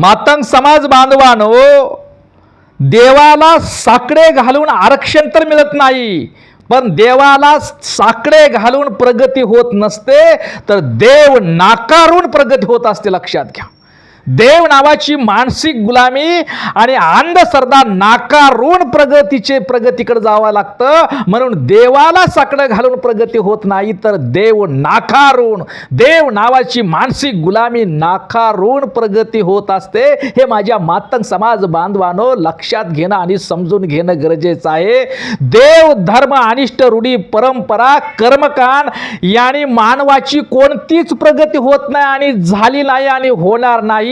मातंग समाज बांधवानो देवाला साकडे घालून आरक्षण तर मिळत नाही पण देवाला साकडे घालून प्रगती होत नसते तर देव नाकारून प्रगती होत असते लक्षात घ्या. देव नावाची मानसिक गुलामी आणि अंधश्रद्धा नाकारून प्रगतीचे प्रगतीकडे जावं लागतं. म्हणून देवाला साकडं घालून प्रगती होत नाही तर देव नाकारून देव नावाची मानसिक गुलामी नाकारून प्रगती होत असते. हे माझ्या मातंग समाज बांधवानो लक्षात घेणं आणि समजून घेणं गरजेचं आहे. देव धर्म अनिष्ट रूढी परंपरा कर्मकांड याने मानवाची कोणतीच प्रगती होत नाही आणि झाली नाही आणि होणार नाही.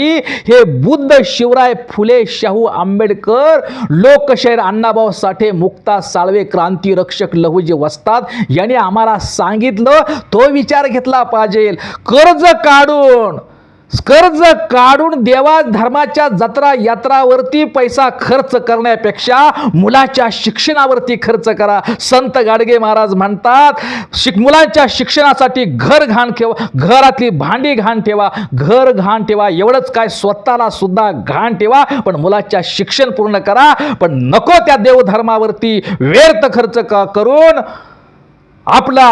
हे बुद्ध शिवराय फुले शाहू आंबेडकर लोकशाहीर अण्णाभाऊ साठे मुक्ता साळवे क्रांती रक्षक लहुजी वस्तात यांनी आम्हाला सांगितलं तो विचार घेतला पाहिजे. कर्ज काढून कर्ज काढून देवा धर्माच्या जत्रा यात्रावरती पैसा खर्च करण्यापेक्षा मुलाच्या शिक्षणावरती खर्च करा. संत गाडगे महाराज म्हणतात शिक मुलांच्या शिक्षणासाठी घर घाण ठेवा घरातली भांडी घाण ठेवा घर घाण ठेवा एवढंच काय स्वतःला सुद्धा घाण ठेवा पण मुलाच्या शिक्षण पूर्ण करा पण नको त्या देवधर्मावरती व्यर्थ खर्च क करून आपला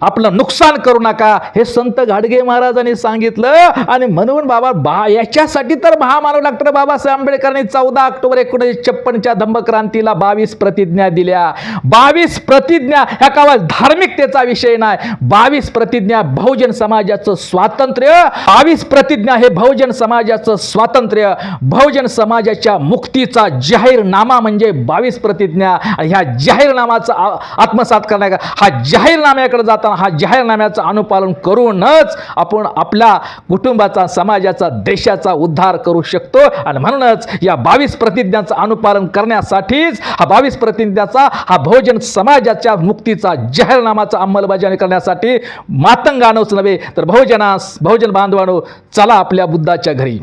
आपलं नुकसान करू नका. हे संत गाडगे महाराजांनी सांगितलं. आणि म्हणून बाबा बा याच्यासाठी तर महामानव डॉक्टर बाबासाहेब आंबेडकरांनी चौदा ऑक्टोबर एकोणीसशे छप्पनच्या धम्मक्रांतीला बावीस प्रतिज्ञा दिल्या. बावीस प्रतिज्ञा ह्या कावा धार्मिकतेचा विषय नाही. बावीस प्रतिज्ञा बहुजन समाजाचं स्वातंत्र्य. बावीस प्रतिज्ञा हे बहुजन समाजाचं स्वातंत्र्य. बहुजन समाजाच्या मुक्तीचा जाहीरनामा म्हणजे बावीस प्रतिज्ञा. ह्या जाहीरनामाचा आत्मसात करण्या हा जाहीरनाम्याकडे जाताना हा जाहीरनाम्याचं अनुपालन करूनच आपण आपल्या कुटुंबाचा समाजाचा देशाचा उद्धार करू शकतो. आणि म्हणूनच या बावीस प्रतिज्ञांचं अनुपालन करण्यासाठीच हा बावीस प्रतिज्ञाचा हा बहुजन समाजाच्या मुक्तीचा जाहीरनामाचा अंमलबजावणी करण्यासाठी मातंगानोच नव्हे तर बहुजनास बहुजन बांधवानो चला आपल्या बुद्धाच्या घरी.